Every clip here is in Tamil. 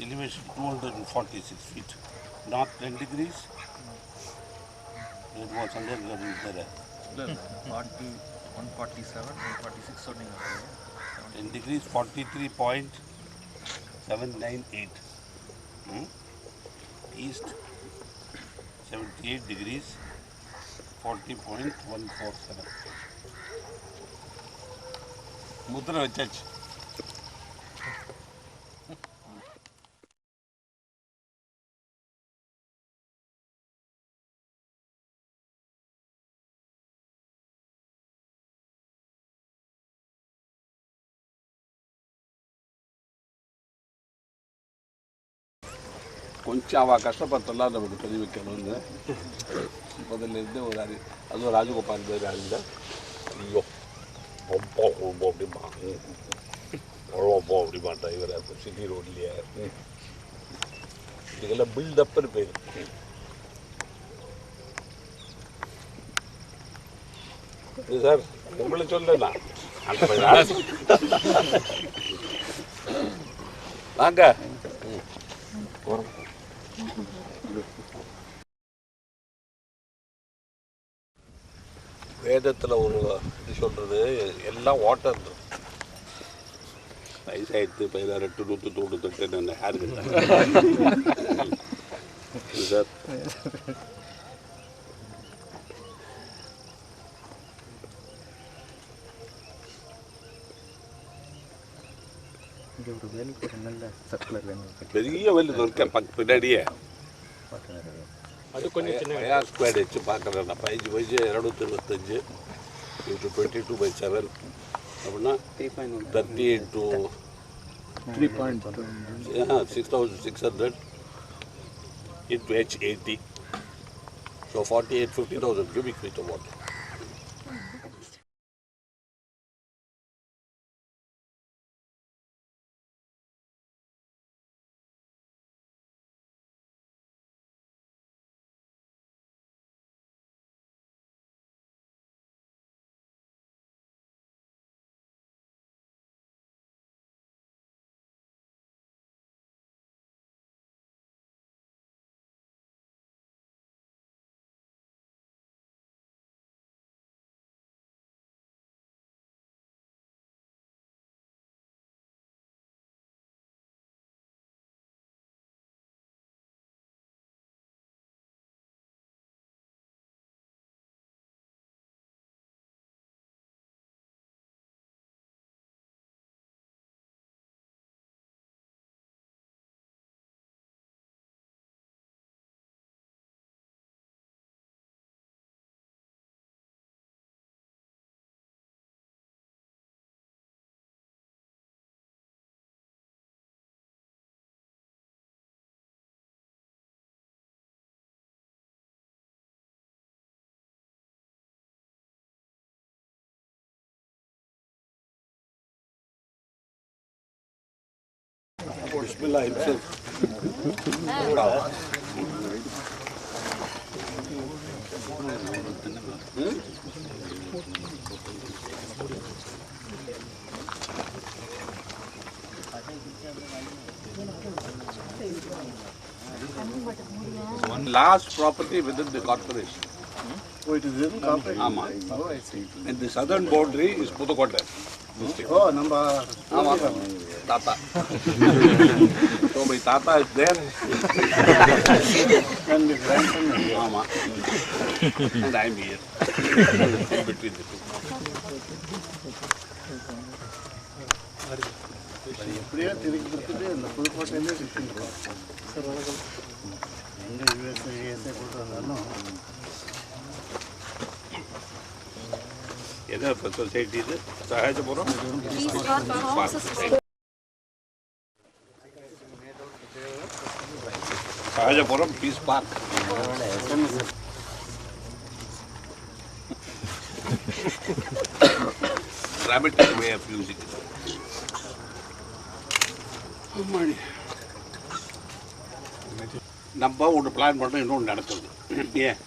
elevation 246 feet. North 10 degrees. It was under the there. இல்லை இல்லை forty one forty seven one forty six சொன்னீங்க 10 degrees 43.798. Hmm? East 78 degrees 40.147. முத்திரை வச்சாச்சு கொஞ்சம் அவள் கஷ்டப்பட்டெல்லாம் நமக்கு தெரிவிக்கணும்னு முதல்ல ஒரு அறி அதுவும் ராஜகோபால் பேர் அறிந்த ஐயோ ரொம்ப ரொம்ப அப்படிமா. ரொம்ப அப்படிமா டிரைவர் சிட்டி ரோட்லேயே இதுக்கெல்லாம் பில்டப்னு பேர் இது சார் உங்களை சொல்லல? வாங்க. வேதத்தில் ஒரு இது சொல்கிறது எல்லாம் வாட்டர் வயசாயிடுத்து பதினாறு நூற்றி தொண்ணூத்தெட்டு நான் யாருக்கு சார். இங்கே ஒரு வேலுக்கு ஒரு நல்ல சர்க்குலர் வேணும் பெரிய வெள்ளு இருக்கேன் பக்க பின்னாடியே பார்த்து அது கொஞ்சம் ஃபயர் ஸ்குவாட் வச்சு பார்க்குறேன் நான் பதினஞ்சு வயசு இரநூத்தி இருபத்தஞ்சு into twenty two by seven அப்படின்னா thirty into three point six thousand six hundred into H eighty so forty eight fifty thousand cubic feet water Bismillah One last property within the corporation. Oh, it is in corporation. Ama. Oh, I see. And the southern boundary is Puthukottai. Oh, number. Tata. so my Tata is there. And the grandson. ஆமா. And I am here. In between the two. எப்படியோ திருப்பி கொடுத்துட்டு இந்த புதுக்கோட்டையிலே விட்டுருக்கோம் சார் வணக்கம் எங்கே யூஎஸ்ஏ யூஎஸ்ஏ கூட்டு வந்தாலும் என்ன சொசைட்டி இது சகஜபுரம் Sahajapuram peace park of using it. அம்மாடி. நம்ம ஒன்று பிளான் பண்ணுறோம் இன்னொன்று நடக்குது. ஏன்?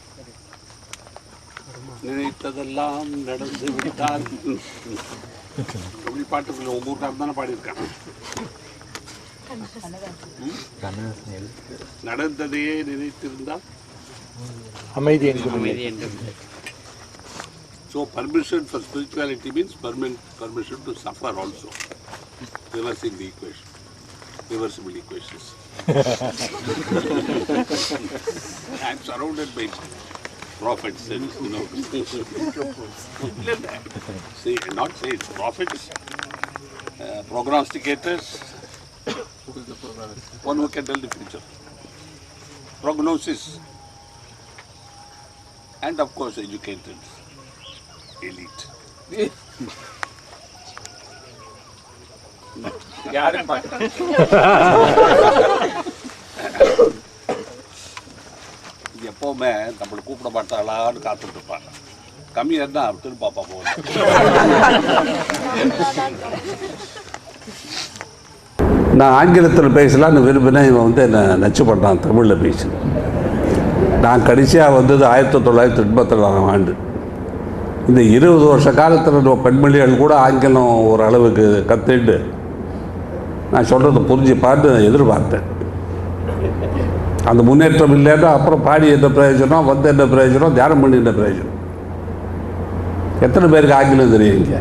நினைத்ததெல்லாம் நடந்து விட்டால். பாட்டுக்குள்ள ஒவ்வொரு தானே பாடியிருக்கான். நடந்ததையே நினைத்திருந்தால் அமைதி எங்கும் இல்லை. So permission for spirituality means permission, permission to suffer also. Reversing the equation. Reversible equations. I am surrounded by prophets and you know. இல்ல, இல்ல. See, not say it's prophets, uh, prognosticators, one who can tell the future. Prognosis. And of course educated elite. இது எப்பவுமே நம்மளை கூப்பிட மாட்டாளான்னு காத்துட்டு இருப்பாங்க கம்மியாக இருந்தால் திரும்ப பாப்பா போகணும் நான் ஆங்கிலத்தில் பேசலாம்னு விரும்பினேன் இவன் வந்து என்னை நச்சு பண்ணுறான் தமிழில் பேசு நான் கடைசியாக வந்தது ஆயிரத்தி தொள்ளாயிரத்தி எண்பத்தேழாம் ஆண்டு. இந்த இருபது வருஷ காலத்தில் பெண்மொழிகள் கூட ஆங்கிலம் ஓரளவுக்கு கற்றுண்டு நான் சொல்கிறத புரிஞ்சு பார்த்து எதிர்பார்த்தேன். அந்த முன்னேற்றம் இல்லைன்னா அப்புறம் பாடி என்ன பிரயோஜனம் வந்து என்ன பிரயோஜனம் தியானம் பண்ணி என்ன பிரயோஜனம்? எத்தனை பேருக்கு ஆங்கிலம் தெரியுங்க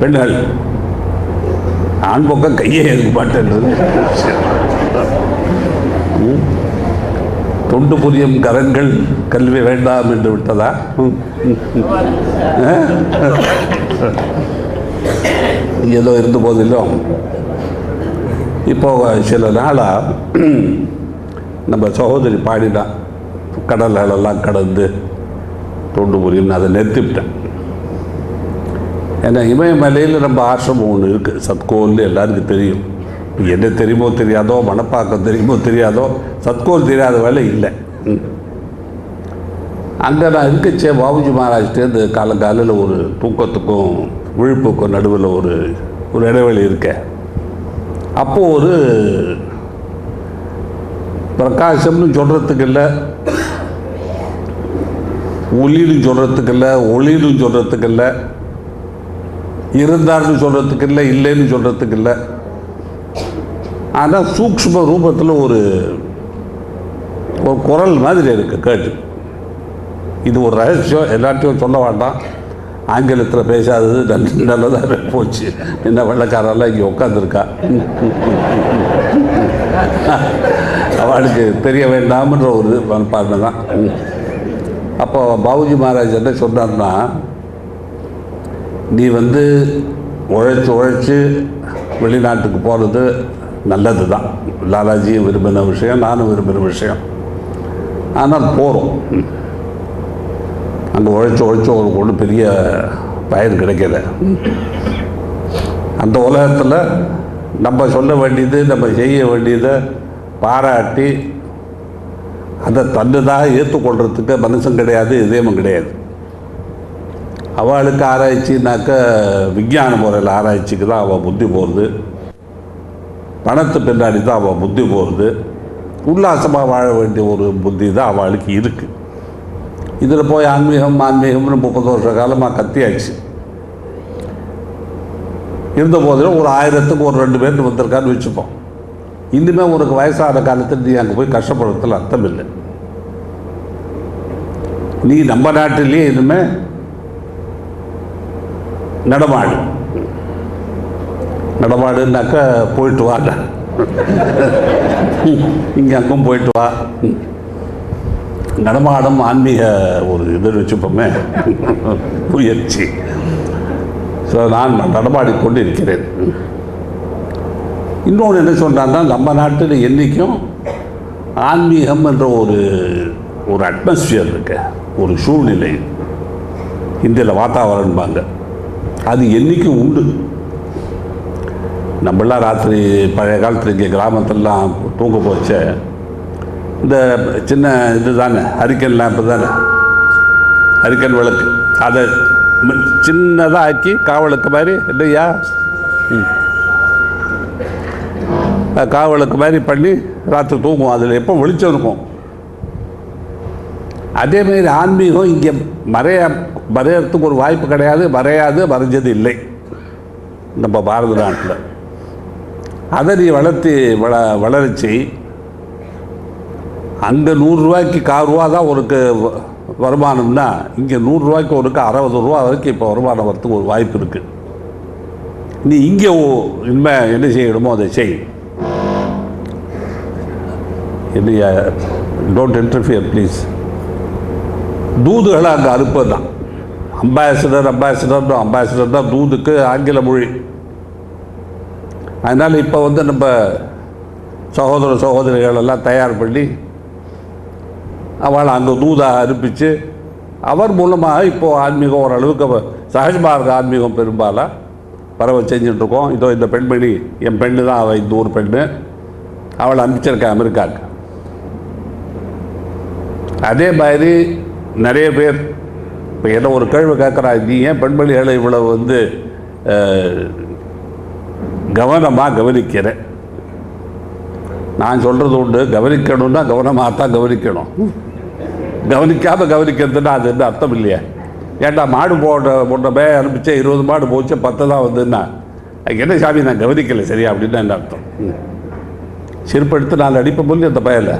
பெண்கள். நான் பக்கம் கையே எடுக்க மாட்டேன்றது? தொண்டு புரியும் கரன்கள் கல்வி வேண்டாம் என்று விட்டதா? ஆ? ஏதோ இருந்த போதிலும் இப்போ சில நாளாக நம்ம சகோதரி பாடினான் கடலெல்லாம் கடந்து தொண்டு புரியும் அதை நிறுத்திவிட்டேன். ஏன்னா இமயமலையில் ரொம்ப ஆசிரமம் ஒன்று இருக்குது சத்கோல்னு எல்லாருக்கும் தெரியும். என்ன தெரியுமோ தெரியாதோ மணப்பாக்கம் தெரியுமோ தெரியாதோ சத்கோல் தெரியாத வேலை இல்லை. ம். அங்கே நான் இருக்கச்சே பாபுஜி மகாராஜ்டேருந்து காலங்காலையில் ஒரு தூக்கத்துக்கும் விழுப்புக்கும் நடுவில் ஒரு ஒரு இடைவெளி இருக்கேன் அப்போது ஒரு பிரகாசம்னு சொல்கிறதுக்கு இல்லை ஒளின்னு சொல்கிறதுக்கு இல்லை ஒளின்னு சொல்கிறதுக்கு இல்லை இருந்தார்னு சொல்கிறதுக்கு இல்லை இல்லைன்னு சொல்கிறதுக்கு இல்லை ஆனால் சூக்ஷ்ம ரூபத்தில் ஒரு ஒரு குரல் மாதிரி இருக்கு கேட்டு. இது ஒரு ரகசியம் எல்லாத்தையும் சொல்ல வேண்டாம். ஆங்கிலத்தில் பேசாதது நல்ல நல்லதாக போச்சு. என்ன வெள்ளக்காரெல்லாம் இங்கே உட்காந்துருக்கா அவளுக்கு தெரிய வேண்டாம்ன்ற ஒரு மனப்பான்மை தான். அப்போ பாபுஜி மகாராஜ் என்ன சொன்னார்னா நீ வந்து உழைச்சி உழைச்சி வெளிநாட்டுக்கு போகிறது நல்லது தான் லாலாஜியும் விரும்பின விஷயம் நானும் விரும்பின விஷயம். ஆனால் போகிறோம் அங்கே உழைச்சி உழைச்சி ஒரு ஒன்றும் பெரிய பயன் கிடைக்கல. அந்த உலகத்தில் நம்ம சொல்ல வேண்டியது நம்ம செய்ய வேண்டியதை பாராட்டி அதை தன்னுதாக ஏற்றுக்கொள்கிறதுக்கு மனுஷன் கிடையாது இதயமும் கிடையாது. அவளுக்கு ஆராய்ச்சினாக்க விஞ்ஞான முறையில் ஆராய்ச்சிக்கு தான் அவள் புத்தி போகிறது பணத்து பின்னாடி தான் அவள் புத்தி போகிறது உல்லாசமாக வாழ வேண்டிய ஒரு புத்தி தான் அவளுக்கு இருக்குது இதில் போய் ஆன்மீகம் ஆன்மீகம்னு முப்பது வருஷ காலமாக கத்தியாச்சு. இருந்த போதிலும் ஒரு ஆயிரத்துக்கு ஒரு ரெண்டு பேர் வந்திருக்கான்னு வச்சுப்போம். இனிமேல் உனக்கு வயசான காலத்தில் நீ அங்கே போய் கஷ்டப்படுறதுல அர்த்தம் இல்லை. நீ நம்ம நாட்டிலேயே இனிமேல் நடமாடு. நடமாடுனாக்கா போயிட்டு வாங்க. இங்கே அங்கும் போயிட்டு வா. நடமாடும் ஆன்மீக ஒரு இது வச்சுப்போமே. முயற்சி. ஸோ நான் நடமாடிக்கொண்டு இருக்கிறேன் இன்னொன்று என்ன சொல்கிறான்னா நம்ம நாட்டில் என்றைக்கும் ஆன்மீகம் என்ற ஒரு ஒரு அட்மாஸ்பியர் இருக்கு. ஒரு சூழ்நிலை. இந்தியில் வாத்தாவரம்பாங்க. அது என்றைக்கும் உண்டு? நம்மளாம் ராத்திரி பழைய காலத்தில் இங்கே கிராமத்திலலாம் தூங்க போச்ச. இந்த சின்ன இது தானே ஹரிக்கன் லேம்பு தானே ஹரிக்கன் விளக்கு. அதை சின்னதாக ஆக்கி காவலுக்கு மாதிரி இல்லையா? ம். காவலுக்கு மாதிரி பண்ணி ராத்திரி தூங்குவோம். அதில் எப்போ வெளிச்சம் இருக்கும்? அதேமாரி ஆன்மீகம் இங்கே மறைய மறையறதுக்கு ஒரு வாய்ப்பு கிடையாது மறையாது மறைஞ்சது இல்லை. நம்ம பாரத நாட்டில். அதை நீ வளர்த்து வள வளர்ச்சி அங்கே நூறுரூவாய்க்கு கால் ரூபா தான் உனக்கு வ- வருமானம்னா இங்கே நூறுரூவாய்க்கு ஒருக்கு அறுபது ரூபா வரைக்கும் இப்போ வருமானம் வரத்துக்கு ஒரு வாய்ப்பு இருக்குது நீ இங்கே இனிமேல் என்ன செய்யணுமோ அதை செய். இல்லையா டோன்ட் இன்டர்ஃபியர் ப்ளீஸ் தூதுகளை அங்கே அனுப்பது தான் அம்பாசிடர் அம்பாசிடர் அம்பாசிடர் தான் தூதுக்கு ஆங்கில மொழி. அதனால் இப்போ வந்து நம்ம சகோதர சகோதரிகள் எல்லாம் தயார் பண்ணி அவளை அங்கே தூதாக அனுப்பிச்சு அவர் மூலமாக இப்போது ஆன்மீகம் ஓரளவுக்கு அவ- சகஜமாக ஆன்மீகம் பெரும்பாலும் பரவ செஞ்சுட்ருக்கோம் இதோ இந்த பெண்மணி என் பெண்ணு தான் அவள் இந்த ஊர் பெண்ணு. அவளை அனுப்பிச்சிருக்கேன் அமெரிக்காவுக்கு. அதே மாதிரி நிறைய பேர் இப்போ என்ன ஒரு கேள்வி கேட்குறா நீ ஏன் பெண்மணிகளை இவ்வளவு வந்து கவனமாக கவனிக்கிறேன் நான் சொல்கிறது உண்டு கவனிக்கணும்னா கவனமாக தான் கவனிக்கணும். கவனிக்காமல் கவனிக்கிறதுனா அது என்ன அர்த்தம் இல்லையா? ஏன்டா மாடு போட போட்டப்பே அனுப்பிச்சே இருபது மாடு போச்சு பத்து தான் வந்துன்னா அதுக்கு என்ன சாமி நான் கவனிக்கலை சரியா அப்படின்னா என்ன அர்த்தம்? ம். செருப்படுத்து நாலு அடிப்ப அந்த பயலை.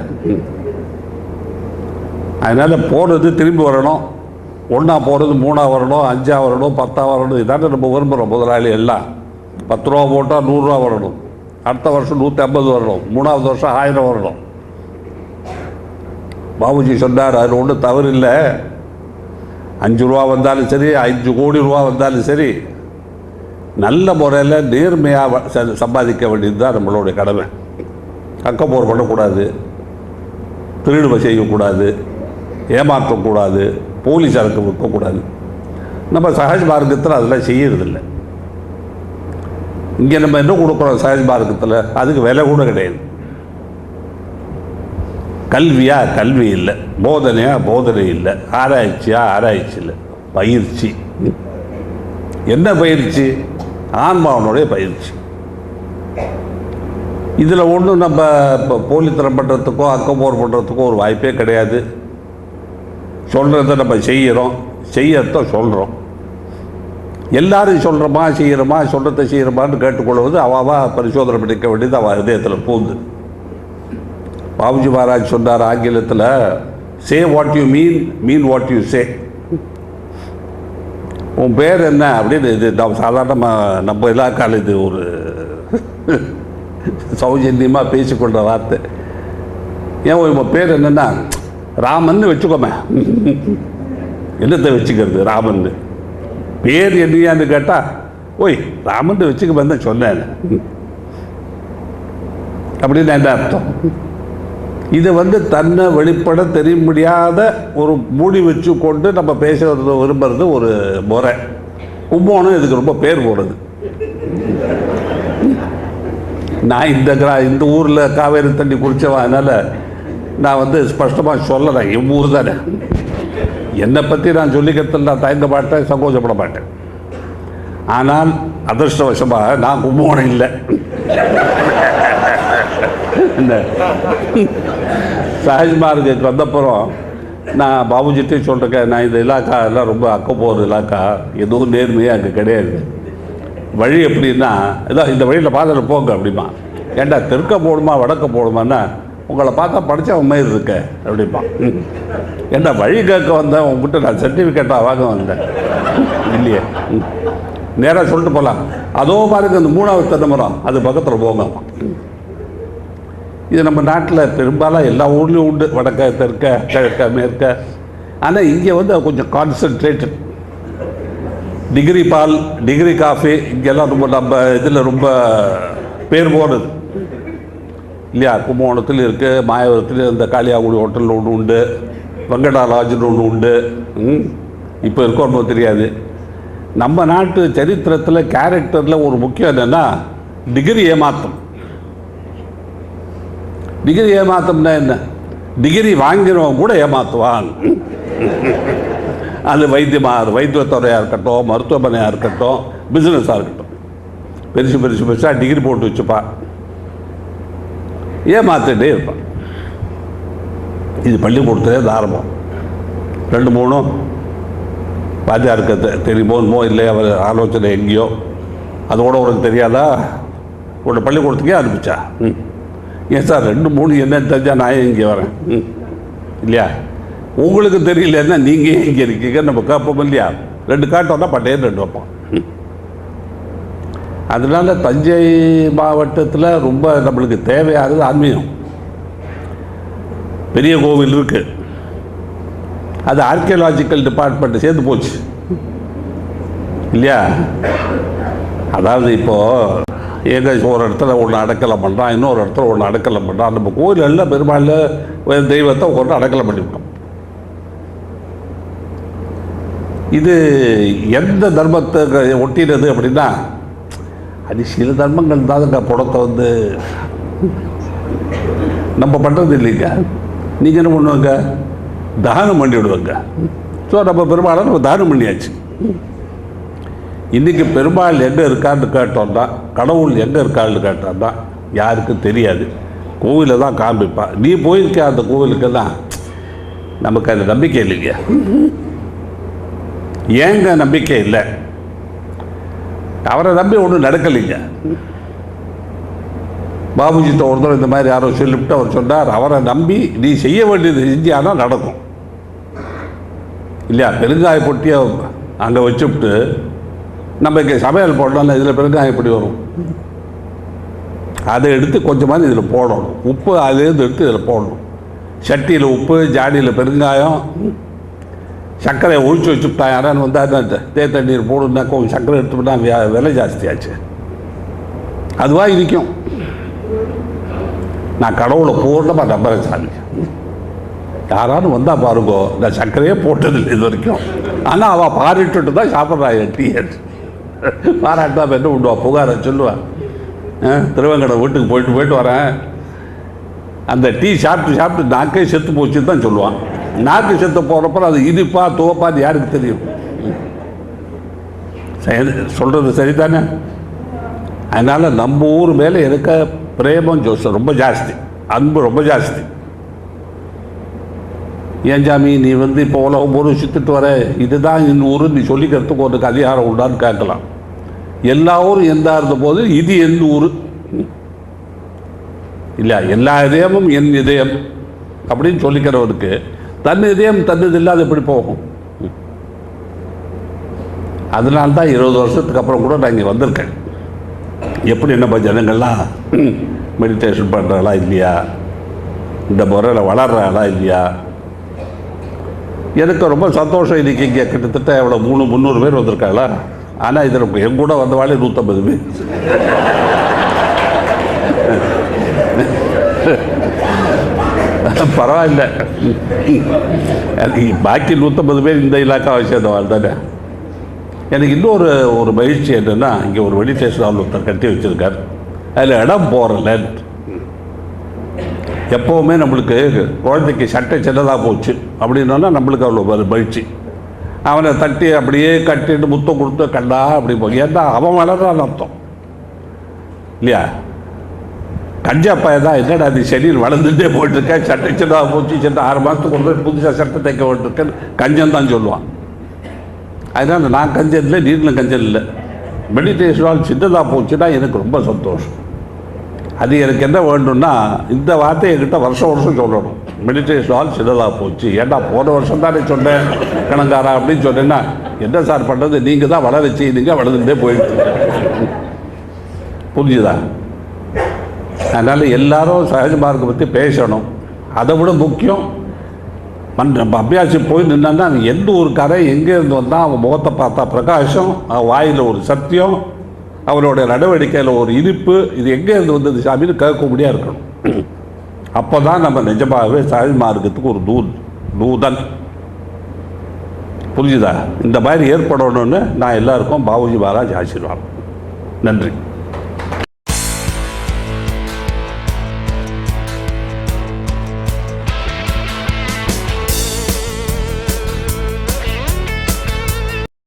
அதனால் போகிறது திரும்பி வரணும். ஒன்றா போகிறது மூணாக வரணும் அஞ்சாக வரணும் பத்தாக வரணும். இதானே நம்ம விரும்புகிறோம் முதலாளி எல்லாம். பத்து ரூபா போட்டால் நூறுரூவா வரணும். அடுத்த வருஷம் நூற்றி ஐம்பது வரணும். மூணாவது வருஷம் ஆயிரம் வரணும். பாபுஜி சொன்னார் அது ஒன்றும் தவறு இல்லை அஞ்சு ரூபா வந்தாலும் சரி அஞ்சு கோடி ரூபா வந்தாலும் சரி நல்ல முறையில் நேர்மையாக சம்பாதிக்க வேண்டியது தான் நம்மளுடைய கடமை. அக்கப்போர் பண்ணக்கூடாது. திருடுவை செய்யக்கூடாது. ஏமாற்றக்கூடாது போலீஸாருக்கு விற்கக்கூடாது. நம்ம சகஜ மார்க்கத்தில் அதெல்லாம் செய்யறதில்லை. இங்கே நம்ம என்ன கொடுக்குறோம் சகஜ மார்க்கத்தில்? அதுக்கு விலை கூட கிடையாது. கல்வியா? கல்வி இல்லை. போதனையா? போதனை இல்லை. ஆராய்ச்சியா? ஆராய்ச்சி இல்லை. பயிற்சி. என்ன பயிற்சி? ஆன்மாவனுடைய பயிற்சி. இதில் ஒன்றும் நம்ம இப்போ போலித்தனம் பண்ணுறதுக்கோ அக்கப்போர் பண்ணுறதுக்கோ ஒரு வாய்ப்பே கிடையாது. சொல்கிறத நம்ம செய்கிறோம் செய்யறத சொல்கிறோம் எல்லாரும் சொல்கிறோமா செய்கிறோமா சொல்கிறத செய்கிறோமான்னு கேட்டுக்கொள்வது அவாவா பரிசோதனை பண்ணிக்க வேண்டியது அவள் இதயத்தில் பூந்து. பாபுஜி மகாராஜ் சொன்னார் ஆங்கிலத்தில் say what you mean mean what you say உன் பேர் என்ன அப்படின்னு இது நம்ம சாதாரணமாக நம்ம இலாக்கால இது ஒரு சௌஜன்யமாக பேசிக்கொண்ட வார்த்தை. ஏன் உன் பேர் என்னன்னா ராமன்னு வச்சுக்கோமே. என்னத்தை வச்சுக்கிறது ராமன்னு? பேர் என்னையான்னு கேட்டால் ஓய் ராமன் வச்சுக்க தான் சொன்னேன். அப்படின்னு என்ன அர்த்தம்? இது வந்து தன்னை வெளிப்பட தெரிய முடியாத ஒரு மூடி வச்சு கொண்டு நம்ம பேசுறது விரும்புறது ஒரு முறை. கும்போணம் இதுக்கு ரொம்ப பேர் போடுறது நான் இந்த கிரா இந்த ஊரில் காவேரி தண்ணி குடித்தவன் அதனால் நான் வந்து ஸ்பஷ்டமாக சொல்லலை இவ்வூர் தானே. என்னை பற்றி நான் சொல்லிக்கிறதுல நான் தயந்த மாட்டேன் சங்கோச்சப்பட மாட்டேன். ஆனால் அதிர்ஷ்டவசமாக நான் கும்பகோணம் இல்லை. இந்த சஹஜ்மார்க்கு வந்தப்புறம் நான் பாபுஜிட்டையும் சொல்லிருக்கேன் நான் இந்த இலாக்கா எல்லாம் ரொம்ப போகிற இலாக்கா எதுவும் நேர்மையாக அங்கே கிடையாது. வழி எப்படின்னா இதான் இந்த வழியில் பாதையில் போங்க அப்படிமா. ஏன்டா தெற்க போடுமா வடக்க போடுமான்னா உங்களை பார்த்தா படித்தா உண்மை இருக்க அப்படிப்பா ம். வழி கேட்க வந்தேன் உங்ககிட்ட நான் சர்டிஃபிகேட்டாக வாங்க வந்தேன். இல்லையே. ம். நேராக சொல்லிட்டு போகலாம் அதோ பாருங்க இந்த மூணாவது தென்னை அது பக்கத்தில் போங்க. இது நம்ம நாட்டில் பெரும்பாலும் எல்லா ஊர்லேயும் உண்டு. வடக்க தெற்க கிழக்க மேற்க. ஆனால் இங்கே வந்து கொஞ்சம் கான்சன்ட்ரேட்டட் டிகிரி பால் டிகிரி காஃபி இங்கெல்லாம் ரொம்ப நம்ம இதில் ரொம்ப பேர் போனது இல்லையா? கும்பகோணத்தில் இருக்குது மாயவரத்தில் இந்த காளியாகுடி ஹோட்டலில் ஒன்று உண்டு வெங்கடா லாட்ஜில் ஒன்று உண்டு. ம்? இப்போ இருக்கோன்னு தெரியாது. நம்ம நாட்டு சரித்திரத்தில் கேரக்டரில் ஒரு முக்கியம் என்னென்னா டிகிரி ஏமாத்தம். டிகிரி ஏமாத்தம்னா என்ன? டிகிரி வாங்கினவன் கூட ஏமாத்துவான். அது வைத்தியமாக வைத்தியத்துறையாக இருக்கட்டும் மருத்துவமனையாக இருக்கட்டும் பிஸ்னஸாக இருக்கட்டும். பெருசு பெருசு பெருசாக டிகிரி போட்டு வச்சுப்பான். ஏமாத்திட்டே இருப்பான். இது பள்ளிக்கூடத்திலே இந்த ஆரம்பம். ரெண்டு மூணும் வாத்தியாருக்கு தெரியுமோமோ தெரியுமோ இல்லை அவர் ஆலோசனை எங்கேயோ அதோட உனக்கு தெரியாதா? உன்னோட பள்ளிக்கூடத்துக்கே அனுப்பிச்சா? ம். ஏன் சார் ரெண்டு மூணு என்னன்னு தெரிஞ்சால் நான் ஏன் இங்கே வரேன்? ம். இல்லையா? உங்களுக்கு தெரியலன்னா நீங்கள் ஏன் இங்கே இருக்கீங்க? நம்ம கேட்போம் இல்லையா? ரெண்டு காட்டோம்னா பட்டையர் ரெண்டு வைப்போம். அதனால் தஞ்சை மாவட்டத்தில் ரொம்ப நம்மளுக்கு தேவையானது ஆன்மீகம். பெரிய கோவில் இருக்குது அது ஆர்கியலாஜிக்கல் டிபார்ட்மெண்ட் சேர்ந்து போச்சு. இல்லையா? அதாவது இப்போது எங்க ஒரு இடத்துல ஒன்று அடக்கலம் பண்ணுறான் இன்னொரு இடத்துல ஒன்று அடக்கலம் பண்ணுறான் நம்ம கோயிலெல்லாம் பெரும்பாலும் தெய்வத்தை ஒன்று அடக்கலம் பண்ணிவிட்டோம் இது எந்த தர்மத்தை ஒட்டினது அப்படின்னா அது சில தர்மங்கள் தாங்க புடத்தை வந்து நம்ம பண்ணுறது இல்லைங்க. நீங்கள் என்ன பண்ணுவாங்க? தானம் பண்ணி விடுவாங்க. ஸோ நம்ம பெரும்பாலும் நம்ம தானம் பண்ணியாச்சு. இன்றைக்கி பெருமாள் எங்கே இருக்கான்னு கேட்டோம்னா கடவுள் எங்கே இருக்கான்னு கேட்டோம்னா யாருக்கும் தெரியாது. கோவிலில் தான் காமிப்பான் நீ போயிருக்க அந்த கோவிலுக்கு தான் நமக்கு அந்த நம்பிக்கை இல்லைங்க. ஏங்க நம்பிக்கை இல்லை? அவரை நம்பி ஒன்றும் நடக்கலைங்க. பாபுஜி ஒரு இந்த மாதிரி யாரோ சொல்லிவிட்டு அவர் சொன்னார் அவரை நம்பி நீ செய்ய வேண்டியது செஞ்சானா நடக்கும். இல்லையா பெருங்காய பொட்டியை அங்கே வச்சுவிட்டு நம்ம இங்கே சமையல் போடலாம் இதில் பெருங்காயம் எப்படி வரும்? அதை எடுத்து கொஞ்சமாக இதில் போடணும். உப்பு அதுலேருந்து எடுத்து இதில் போடணும். சட்டியில் உப்பு ஜாடியில் பெருங்காயம் சர்க்கரை ஒழிச்சு வச்சுவிட்டா யாரான்னு வந்தால் தே தண்ணீர் போடுனா கொஞ்சம் சர்க்கரை எடுத்துவிட்டா விலை ஜாஸ்தியாச்சு. அதுவாக இருக்கும். நான் கடவுளை பூர்ணமாக நம்புறேன் சாமி யாரானு வந்தால் பாருங்கோ நான் சர்க்கரையே போட்டதில்லை இது வரைக்கும். ஆனால் அவள் பாரிட்டுட்டு தான் சாப்பிட்றா டீ பாராட்டா என்ன விடுவா புகாரை சொல்லுவான் திருவங்கடை வீட்டுக்கு போயிட்டு போயிட்டு வரேன். அந்த டீ சாப்பிட்டு சாப்பிட்டு நாக்கே செத்து போச்சு தான் சொல்லுவான். நாக்கு செத்து போகிறப்ப அது இதுப்பா துவப்பா அது யாருக்கு தெரியும்? சொல்கிறது சரிதானே? அதனால் நம்ம ஊர் மேலே இருக்க பிரேமம் ஜோசம் ரொம்ப ஜாஸ்தி. அன்பு ரொம்ப ஜாஸ்தி. ஏன் ஜாமி நீ வந்து இப்போ உலகம் ஒரு சுற்றிட்டு வர இதுதான் இந்த ஊர் நீ சொல்லிக்கிறதுக்கு உனக்கு அதிகாரம் உண்டான்னு கேட்கலாம். எல்லா ஊரும் எந்தா இருந்த போது இது எந்த ஊர். இல்லை எல்லா இதயமும் என் இதயம் அப்படின்னு சொல்லிக்கிறவருக்கு தன் இதயம் தன்னது இல்லாத எப்படி போகும்? அதனால தான் இருபது வருஷத்துக்கு அப்புறம் கூட நான் இங்கே வந்திருக்கேன். எப்படி நம்ம ஜனங்கள்லாம் மெடிடேஷன் பண்ணுறாளா இல்லையா? இந்த முறையில் வளர்றாளா இல்லையா? எனக்கு ரொம்ப சந்தோஷம் இன்றைக்கி இங்கே கிட்டத்தட்ட எவ்வளோ மூணு முந்நூறு பேர் வந்திருக்காளா ஆனால் இதில் என் கூட வந்தவாளே நூற்றம்பது பேர். பரவாயில்ல பாக்கி நூற்றம்பது பேர் இந்த இலாக்காவை சேர்ந்தவாள் தானே எனக்கு இன்னொரு ஒரு மகிழ்ச்சி என்னென்னா இங்கே ஒரு மெடிடேஷன் ஹால் ஒருத்தர் கட்டி வச்சுருக்கார் அதில் இடம் போகிறேன் எப்போவுமே நம்மளுக்கு குழந்தைக்கு சட்டை சின்னதாக போச்சு அப்படின்னா நம்மளுக்கு அவ்வளோ மகிழ்ச்சி அவனை தட்டி அப்படியே கட்டிட்டு முத்தம் கொடுத்து கண்டா அப்படி போய் ஏன்னா அவன் வளர்றான் அர்த்தம் இல்லையா கஞ்சா பையன் தான் என்னடா அது செடியில் வளர்ந்துட்டே போயிட்டுருக்கேன் சட்டை சின்னதாக போச்சு சின்ன ஆறு மாதத்துக்கு ஒரு புதுசாக சட்டை தைக்க போட்டிருக்கேன் கஞ்சம் தான் சொல்லுவான். அதனால் நான் கஞ்சம் இல்லை நீங்களும் கஞ்சம் இல்லை. மெடிடேஷனால் சின்னதாக போச்சுன்னா எனக்கு ரொம்ப சந்தோஷம். அது எனக்கு என்ன வேண்டும்னா இந்த வார்த்தை என்கிட்ட வருஷம் வருஷம் சொல்லணும். மெடிடேஷன் ஹால் சின்னதாக போச்சு. ஏன்டா போன வருஷம் தானே சொன்னேன் கணங்காரா அப்படின்னு சொன்னேன்னா என்ன சார் பண்ணுறது நீங்கள் தான் வளர செய்யுங்க வளர்ந்துட்டே போயிட்டு புரிஞ்சுதா? அதனால் எல்லாரும் சகஜ மார்க்கை பற்றி பேசணும். அதை விட முக்கியம் மண் நம்ம அபியாசி போய் நின்னா எந்த ஊருக்காரன் கரை எங்கே இருந்து வந்தால் அவன் முகத்தை பார்த்தா பிரகாசம் அவன் வாயில் ஒரு சத்தியம் அவனுடைய நடவடிக்கையில் ஒரு இனிப்பு இது எங்கே இருந்து வந்தது சாமின்னு கேட்கக்கூடியாக முடியா இருக்கணும். அப்போ தான் நம்ம நிஜமாகவே சகஜ மார்க்கத்துக்கு ஒரு தூ தூதன். புரிஞ்சுதா? இந்த மாதிரி ஏற்படணும்னு நான் எல்லாருக்கும் பாபுஜி பாலாஜி ஆசீர்வாதம். நன்றி.